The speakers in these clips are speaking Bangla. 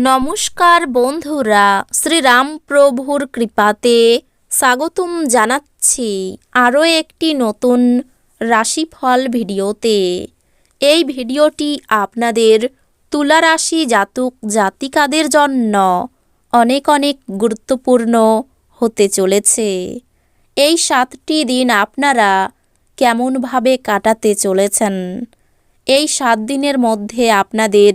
নমস্কার বন্ধুরা, শ্রীরাম প্রভুর কৃপাতে স্বাগতম জানাচ্ছি আরও একটি নতুন রাশিফল ভিডিওতে। এই ভিডিওটি আপনাদের তুলা রাশি জাতক জাতিকাদের জন্য অনেক অনেক গুরুত্বপূর্ণ হতে চলেছে। এই সাতটি দিন আপনারা কেমনভাবে কাটাতে চলেছেন? এই সাত দিনের মধ্যে আপনাদের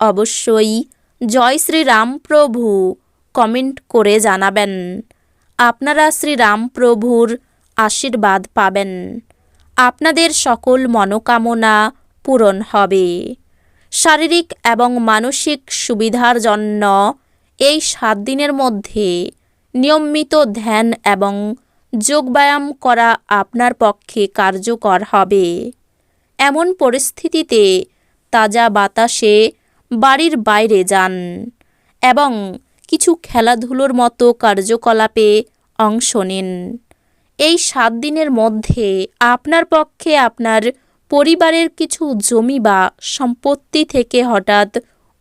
অবশ্যই। জয় শ্রীরামপ্রভু কমেন্ট করে জানাবেন। আপনারা শ্রীরামপ্রভুর আশীর্বাদ পাবেন। আপনাদের সকল মনোকামনা পূরণ হবে। শারীরিক এবং মানসিক সুবিধার জন্য এই সাত দিনের মধ্যে নিয়মিত ধ্যান এবং যোগব্যায়াম করা আপনার পক্ষে কার্যকর হবে। এমন পরিস্থিতিতে তাজা বাতাসে বাড়ির বাইরে যান এবং কিছু খেলাধুলোর মতো কার্যকলাপে অংশ নিন। এই সাত দিনের মধ্যে আপনার পক্ষে আপনার পরিবারের কিছু জমি বা সম্পত্তি থেকে হঠাৎ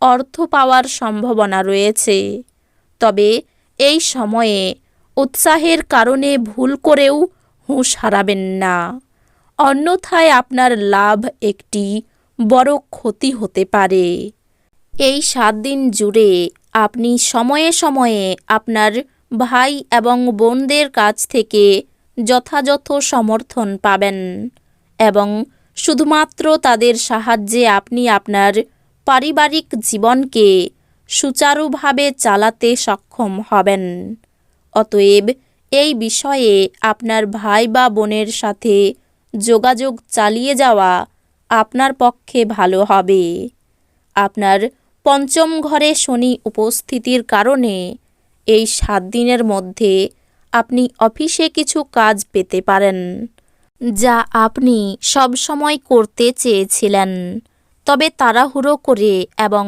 অর্থ পাওয়ার সম্ভাবনা রয়েছে। তবে এই সময়ে উৎসাহের কারণে ভুল করেও হুঁশ হারাবেন না। অন্যথায় আপনার লাভ একটি বড় ক্ষতি হতে পারে। এই সাত দিন জুড়ে আপনি সময়ে সময়ে আপনার ভাই এবং বোনদের কাছ থেকে যথাযথ সমর্থন পাবেন এবং শুধুমাত্র তাদের সাহায্যে আপনি আপনার পারিবারিক জীবনকে সুচারুভাবে চালাতে সক্ষম হবেন। অতএব এই বিষয়ে আপনার ভাই বা বোনের সাথে যোগাযোগ চালিয়ে যাওয়া আপনার পক্ষে ভালো হবে। আপনার পঞ্চম ঘরে শনি উপস্থিতির কারণে এই সাত দিনের মধ্যে আপনি অফিসে কিছু কাজ পেতে পারেন, যা আপনি সবসময় করতে চেয়েছিলেন। তবে তাড়াহুড়ো করে এবং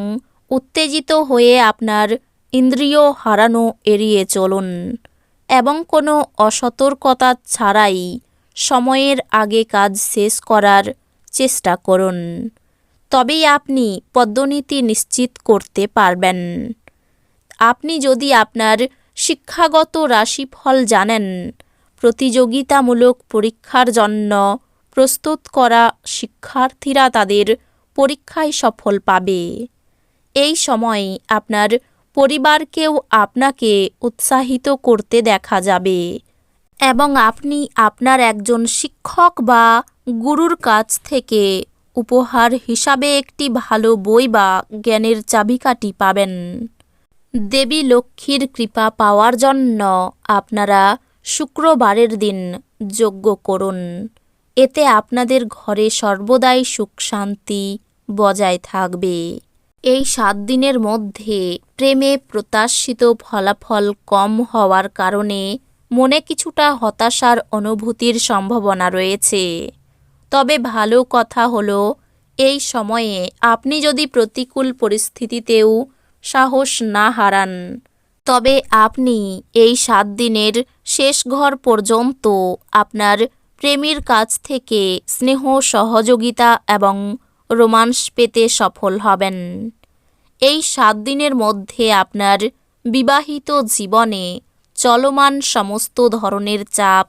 উত্তেজিত হয়ে আপনার ইন্দ্রিয় হারানো এড়িয়ে চলুন এবং কোনো অসতর্কতা ছাড়াই সময়ের আগে কাজ শেষ করার চেষ্টা করুন। তবেই আপনি পদ্মনীতি নিশ্চিত করতে পারবেন। আপনি যদি আপনার শিক্ষাগত রাশিফল জানেন, প্রতিযোগিতামূলক পরীক্ষার জন্য প্রস্তুত করা শিক্ষার্থীরা তাদের পরীক্ষায় সফল পাবে। এই সময় আপনার পরিবারকেও আপনাকে উৎসাহিত করতে দেখা যাবে এবং আপনি আপনার একজন শিক্ষক বা গুরুর কাছ থেকে উপহার হিসাবে একটি ভালো বই বা জ্ঞানের চাবিকাঠি পাবেন। দেবী লক্ষ্মীর কৃপা পাওয়ার জন্য আপনারা শুক্রবারের দিন যজ্ঞ করুন। এতে আপনাদের ঘরে সর্বদাই সুখ শান্তি বজায় থাকবে। এই সাত দিনের মধ্যে প্রেমে প্রত্যাশিত ফলাফল কম হওয়ার কারণে মনে কিছুটা হতাশার অনুভূতির সম্ভাবনা রয়েছে। তবে ভালো কথা হলো, এই সময়ে আপনি যদি প্রতিকূল পরিস্থিতিতেও সাহস না হারান, তবে আপনি এই সাত দিনের শেষ ঘর পর্যন্ত আপনার প্রেমীর কাছ থেকে স্নেহ, সহযোগিতা এবং রোমান্স পেতে সফল হবেন। এই সাত দিনের মধ্যে আপনার বিবাহিত জীবনে চলমান সমস্ত ধরনের চাপ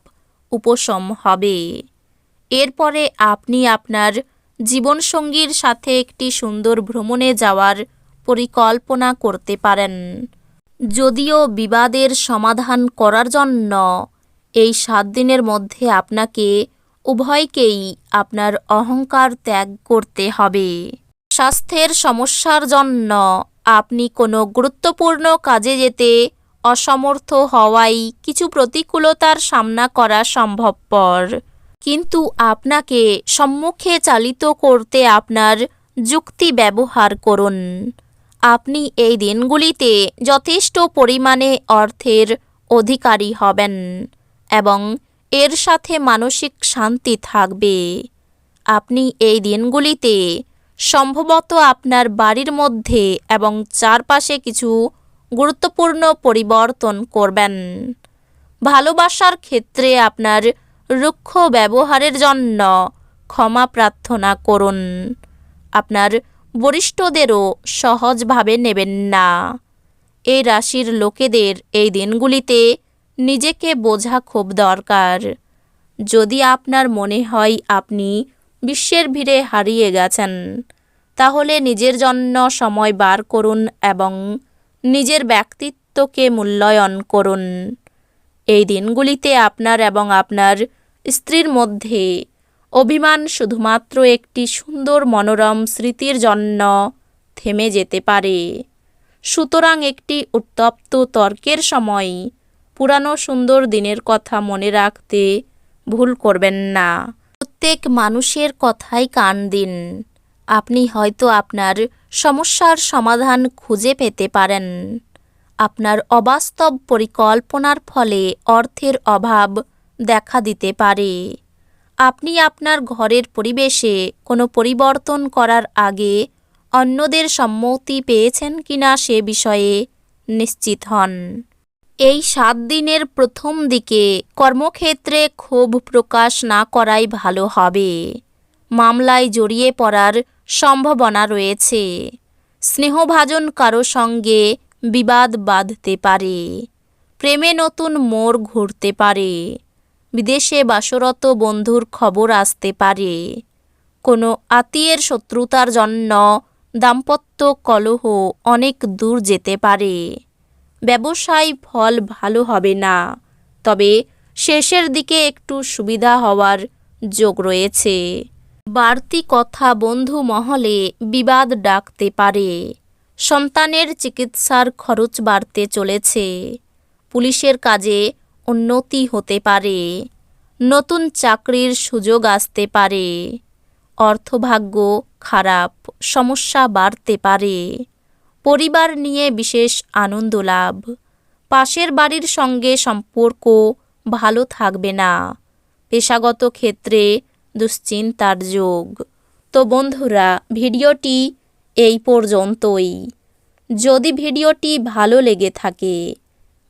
উপশম হবে। এরপরে আপনি আপনার জীবনসঙ্গীর সাথে একটি সুন্দর ভ্রমণে যাওয়ার পরিকল্পনা করতে পারেন। যদিও বিবাদের সমাধান করার জন্য এই সাত দিনের মধ্যে আপনাকে উভয়কেই আপনার অহংকার ত্যাগ করতে হবে। স্বাস্থ্যের সমস্যার জন্য আপনি কোনো গুরুত্বপূর্ণ কাজে যেতে অসমর্থ হওয়ায় কিছু প্রতিকূলতার সামনা করা সম্ভবপর। কিন্তু আপনাকে সম্মুখে চালিত করতে আপনার যুক্তি ব্যবহার করুন। আপনি এই দিনগুলিতে যথেষ্ট পরিমাণে অর্থের অধিকারী হবেন এবং এর সাথে মানসিক শান্তি থাকবে। আপনি এই দিনগুলিতে সম্ভবত আপনার বাড়ির মধ্যে এবং চারপাশে কিছু গুরুত্বপূর্ণ পরিবর্তন করবেন। ভালোবাসার ক্ষেত্রে আপনার রুক্ষ ব্যবহারের জন্য ক্ষমা প্রার্থনা করুন। আপনার বরিষ্ঠদেরও সহজভাবে নেবেন না। এই রাশির লোকেদের এই দিনগুলিতে নিজেকে বোঝা খুব দরকার। যদি আপনার মনে হয় আপনি বিশ্বের ভিড়ে হারিয়ে গেছেন, তাহলে নিজের জন্য সময় বার করুন এবং নিজের ব্যক্তিত্বকে মূল্যায়ন করুন। এই দিনগুলিতে আপনার এবং আপনার স্ত্রীর মধ্যে অভিমান শুধুমাত্র একটি সুন্দর মনোরম স্মৃতির জন্য থেমে যেতে পারে। সুতরাং একটি উত্তপ্ত তর্কের সময় পুরানো সুন্দর দিনের কথা মনে রাখতে ভুল করবেন না। প্রত্যেক মানুষের কথাই কান দিন। আপনি হয়তো আপনার সমস্যার সমাধান খুঁজে পেতে পারেন। আপনার অবাস্তব পরিকল্পনার ফলে অর্থের অভাব দেখা দিতে পারে। আপনি আপনার ঘরের পরিবেশে কোনো পরিবর্তন করার আগে অন্যদের সম্মতি পেয়েছেন কিনা সে বিষয়ে নিশ্চিত হন। এই সাত দিনের প্রথম দিকে কর্মক্ষেত্রে ক্ষোভ প্রকাশ না করাই ভালো হবে। মামলায় জড়িয়ে পড়ার সম্ভাবনা রয়েছে। স্নেহভাজন কারও সঙ্গে বিবাদ বাঁধতে পারে। প্রেমে নতুন মোড় ঘুরতে পারে। বিদেশে বাসরত বন্ধুর খবর আসতে পারে। কোনো আত্মীয়ের শত্রুতার জন্য দাম্পত্য কলহ অনেক দূর যেতে পারে। ব্যবসায় ফল ভালো হবে না, তবে শেষের দিকে একটু সুবিধা হওয়ার যোগ রয়েছে। বাড়তি কথা বন্ধু মহলে বিবাদ ডাকতে পারে। সন্তানের চিকিৎসার খরচ বাড়তে চলেছে। পুলিশের কাজে উন্নতি হতে পারে। নতুন চাকরির সুযোগ আসতে পারে। অর্থভাগ্য খারাপ, সমস্যা বাড়তে পারে। পরিবার নিয়ে বিশেষ আনন্দ লাভ। পাশের বাড়ির সঙ্গে সম্পর্ক ভালো থাকবে না। পেশাগত ক্ষেত্রে দুশ্চিন্তার যোগ। তো বন্ধুরা, ভিডিওটি এই পর্যন্তই। যদি ভিডিওটি ভালো লেগে থাকে